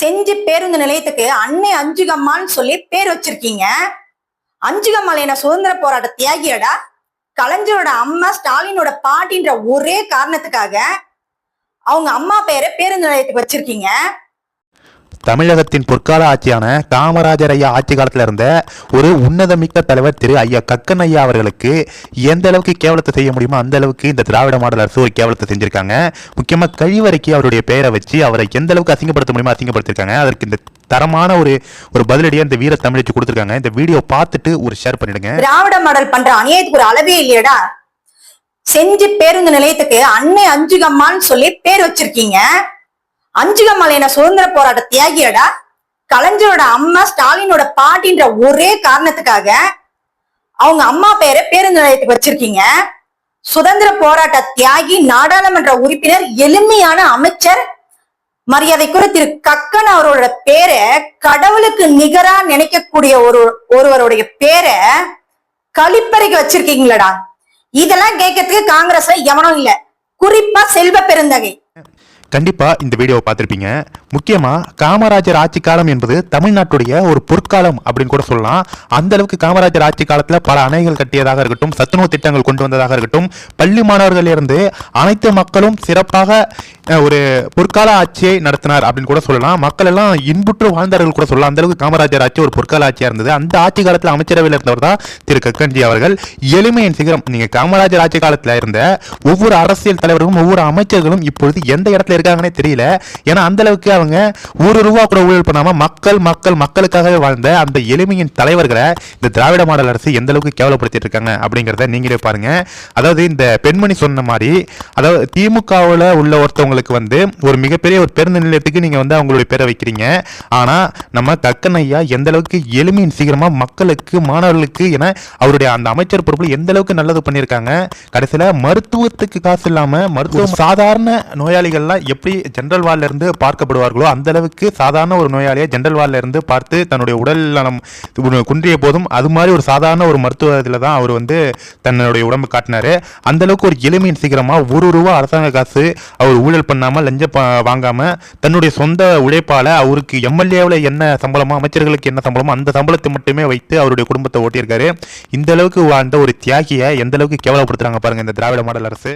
செஞ்சு பேருந்து நிலையத்துக்கு அன்னை அஞ்சுகம்மான்னு சொல்லி பேர் வச்சிருக்கீங்க. அஞ்சுகம்மாள் என்ன சுதந்திர போராட்ட தியாகியடா. கலைஞரோட அம்மா ஸ்டாலினோட பாட்டின்ற ஒரே காரணத்துக்காக அவங்க அம்மா பேரை பேருந்து நிலையத்துக்கு வச்சிருக்கீங்க. தமிழகத்தின் பொற்கால ஆட்சியான காமராஜர் ஐயா ஆட்சி காலத்தில் இருந்த ஒரு உன்னதமிக்க தலைவர் திரு ஐயா கக்கன் ஐயா அவர்களுக்கு எந்த அளவுக்கு கேவலத்தை செய்ய முடியுமோ அந்த அளவுக்கு இந்த திராவிட மாடல் அரசு ஒரு கேவலத்தை செஞ்சிருக்காங்க. முக்கியமாக கழிவறைக்கு அவருடைய பெயரை வச்சு அவரை எந்த அளவுக்கு அசிங்கப்படுத்த முடியுமோ அசிங்கப்படுத்திருக்காங்க. அதற்கு இந்த தரமான ஒரு ஒரு பதிலடியா இந்த வீர தமிழச்சு கொடுத்துருக்காங்க. இந்த வீடியோ பார்த்துட்டு ஒரு ஷேர் பண்ணிடுங்க. திராவிட மாடல் பண்ற அநியாயத்துக்கு ஒரு அளவே இல்லையடா. செஞ்சு பேருந்து நிலையத்துக்கு அன்னை அஞ்சுகம்மான்னு சொல்லி பேர் வச்சிருக்கீங்க. அஞ்சுகமலையின சுதந்திர போராட்ட தியாகியடா கலைஞரோட அம்மா ஸ்டாலினோட பாட்டின்ற ஒரே காரணத்துக்காக அவங்க அம்மா பேரை பேருந்து நிலையத்துக்கு வச்சிருக்கீங்க. சுதந்திர போராட்ட தியாகி நாடாளுமன்ற உறுப்பினர் எளிமையான அமைச்சர் மரியாதைக்குரிய திரு கக்கன் அவரோட பேரை கடவுளுக்கு நிகரா நினைக்கக்கூடிய ஒரு ஒருவருடைய பேரை கழிப்பறைக்கு வச்சிருக்கீங்களடா. இதெல்லாம் கேட்கறதுக்கு காங்கிரஸ்ல எவனும் இல்ல. குறிப்பா செல்வ பெருந்தகை. கண்டிப்பா இந்த வீடியோவை பார்த்துருப்பீங்க. முக்கியமா காமராஜர் ஆட்சி காலம் என்பது தமிழ்நாட்டுடைய ஒரு பொற்காலம் அப்படின்னு கூட சொல்லலாம். அந்த அளவுக்கு காமராஜர் ஆட்சி காலத்தில் பல அணைகள் கட்டியதாக இருக்கட்டும் சத்துணவு திட்டங்கள் கொண்டு வந்ததாக இருக்கட்டும் பள்ளி மாணவர்கள் இருந்து அனைத்து மக்களும் சிறப்பாக ஒரு பொற்கால ஆட்சியை நடத்தினார் அப்படின்னு கூட சொல்லலாம். மக்கள் எல்லாம் இன்புற்று வாழ்ந்தார்கள் கூட சொல்லலாம். அந்த அளவுக்கு காமராஜர் ஆட்சி ஒரு பொற்கால ஆட்சியாக இருந்தது. அந்த ஆட்சி காலத்தில் அமைச்சரவையில் இருந்தவர் தான் திரு கக்கன்ஜி அவர்கள். எளிமையின் சிகரம் நீங்க காமராஜர் ஆட்சி காலத்தில் இருந்த ஒவ்வொரு அரசியல் தலைவர்களும் ஒவ்வொரு அமைச்சர்களும் இப்பொழுது எந்த இடத்துல இருக்காங்கன்னே தெரியல. ஏன்னா அந்த அளவுக்கு அவங்க ஒரு ரூபா கூட ஊழல் பண்ணாம மக்கள் மக்கள் மக்களுக்காகவே வாழ்ந்த அந்த எளிமையின் தலைவர்களை இந்த திராவிட மாடல் அரசு எந்த அளவுக்கு கேவலப்படுத்திட்டு இருக்காங்க அப்படிங்கிறத நீங்களே பாருங்க. அதாவது இந்த பெண்மணி சொன்ன மாதிரி அதாவது திமுகவில் உள்ள ஒருத்தவங்களுக்கு வந்து ஒரு மிகப்பெரிய ஒரு பேருந்து நிலையத்துக்கு நீங்க வந்து அவங்களுடைய பேரை வைக்கிறீங்க. ஆனா நம்ம கக்கன் ஐயா எந்த அளவுக்கு எளிமையின் சீக்கிரமா மக்களுக்கு மாணவர்களுக்கு என அவருடைய அந்த அமைச்சர் பொறுப்புல எந்த அளவுக்கு நல்லது பண்ணியிருக்காங்க. கடைசியில மருத்துவத்துக்கு காசு இல்லாம மருத்துவ சாதாரண நோயாளிகள்லாம் எப்படி ஜென்ரல் வார்டில் இருந்து பார்க்கப்படுவார்களோ அந்த அளவுக்கு சாதாரண ஒரு நோயாளியை ஜென்ரல் வார்டில் இருந்து பார்த்து தன்னுடைய உடல் நலம் குன்றிய போதும் அது மாதிரி ஒரு சாதாரண ஒரு மருத்துவ இதில் தான் அவர் வந்து தன்னுடைய உடம்பு காட்டினார். அந்தளவுக்கு ஒரு எளிமையின் சீக்கிரமாக ஒரு ரூபா அரசாங்க காசு அவர் ஊழல் பண்ணாமல் லஞ்சம் வாங்காமல் தன்னுடைய சொந்த உழைப்பால் அவருக்கு எம்எல்ஏவில் என்ன சம்பளமோ அமைச்சர்களுக்கு என்ன சம்பளமோ அந்த சம்பளத்தை மட்டுமே வைத்து அவருடைய குடும்பத்தை ஓட்டியிருக்காரு. இந்த அளவுக்கு வாழ்ந்த ஒரு தியாகியை எந்த அளவுக்கு கேவலப்படுத்துறாங்க பாருங்க இந்த திராவிட மாடல் அரசு.